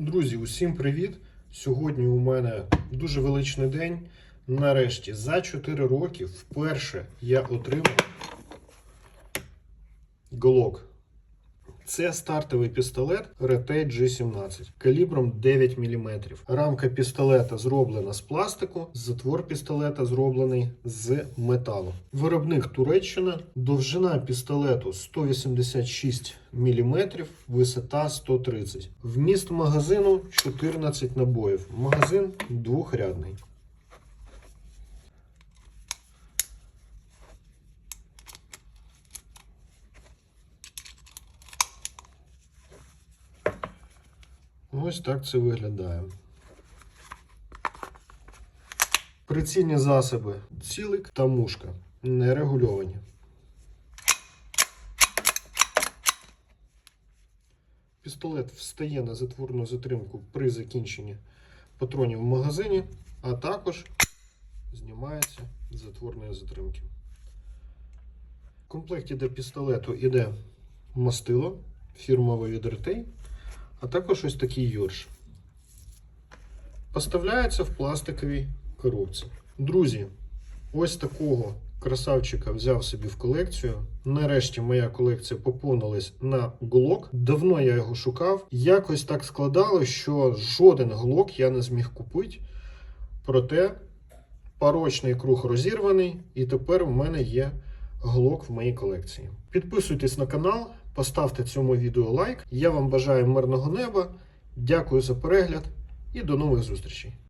Друзі, усім привіт! Сьогодні у мене дуже величний день. Нарешті, за 4 роки вперше я отримав Glock. Це стартовий пістолет Retake G17 калібром 9 мм. Рамка пістолета зроблена з пластику, затвор пістолета зроблений з металу. Виробник Туреччина, довжина пістолету 186 мм, висота 130 Вміст магазину 14 набоїв. Магазин двохрядний. Ось так це виглядає. Прицільні засоби цілик та мушка не регульовані. Пістолет встає на затворну затримку при закінченні патронів в магазині, а також знімається з затворної затримки. В комплекті до пістолету йде мастило фірмове від Retay, а також ось такий йорш. Поставляється в пластиковій коробці. Друзі, ось такого красавчика взяв собі в колекцію. Нарешті моя колекція поповнилась на глок. Давно я його шукав. Якось так складало, що жоден глок я не зміг купити. Проте порочний круг розірваний, і тепер в мене є глок в моїй колекції. Підписуйтесь на канал, поставте цьому відео лайк. Я вам бажаю мирного неба. Дякую за перегляд і до нових зустрічей.